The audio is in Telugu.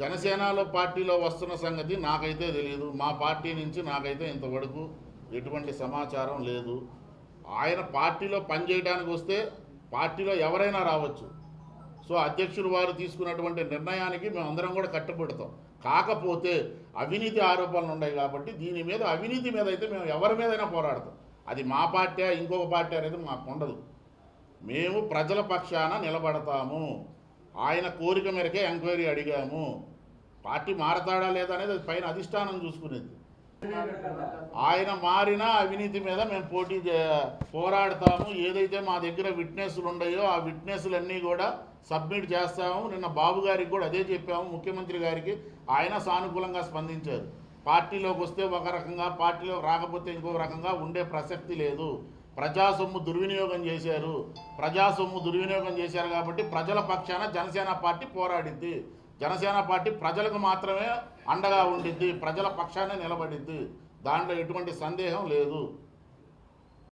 జనసేనలో పార్టీలో వస్తున్న సంగతి నాకైతే తెలియదు మా పార్టీ నుంచి నాకైతే ఇంతవరకు ఎటువంటి సమాచారం లేదు. ఆయన పార్టీలో పనిచేయడానికి వస్తే పార్టీలో ఎవరైనా రావచ్చు. సో అధ్యక్షుడు వారు తీసుకున్నటువంటి నిర్ణయానికి మేమందరం కూడా కట్టుబడతాం. కాకపోతే అవినీతి ఆరోపణలు ఉన్నాయి కాబట్టి దీని మీద అవినీతి మీద అయితే మేము ఎవరి మీదైనా పోరాడతాం. అది మా పార్టీ ఇంకొక పార్టీ అనేది మాకు ఉండదు. మేము ప్రజల పక్షాన నిలబడతాము. ఆయన కోరిక మేరకే ఎంక్వైరీ అడిగాము. పార్టీ మారతాడా లేదా అనేది అది పైన అధిష్టానం చూసుకునేది. ఆయన మారిన అవినీతి మీద మేము పోటీ పోరాడతాము. ఏదైతే మా దగ్గర విట్నెస్లు ఉన్నాయో ఆ విట్నెస్లన్నీ కూడా సబ్మిట్ చేస్తాము. నిన్న బాబు గారికి కూడా అదే చెప్పాము. ముఖ్యమంత్రి గారికి ఆయన సానుకూలంగా స్పందించారు. పార్టీలోకి వస్తే ఒక రకంగా పార్టీలో రాకపోతే ఇంకొక రకంగా ఉండే ప్రసక్తి లేదు. ప్రజా సొమ్ము దుర్వినియోగం చేశారు. ప్రజా సొమ్ము దుర్వినియోగం చేశారు కాబట్టి ప్రజల పక్షాన జనసేన పార్టీ పోరాడిద్ది. జనసేన పార్టీ ప్రజలకు మాత్రమే అండగా ఉండిద్ది. ప్రజల పక్షానే నిలబడిద్ది. దాంట్లో ఎటువంటి సందేహం లేదు.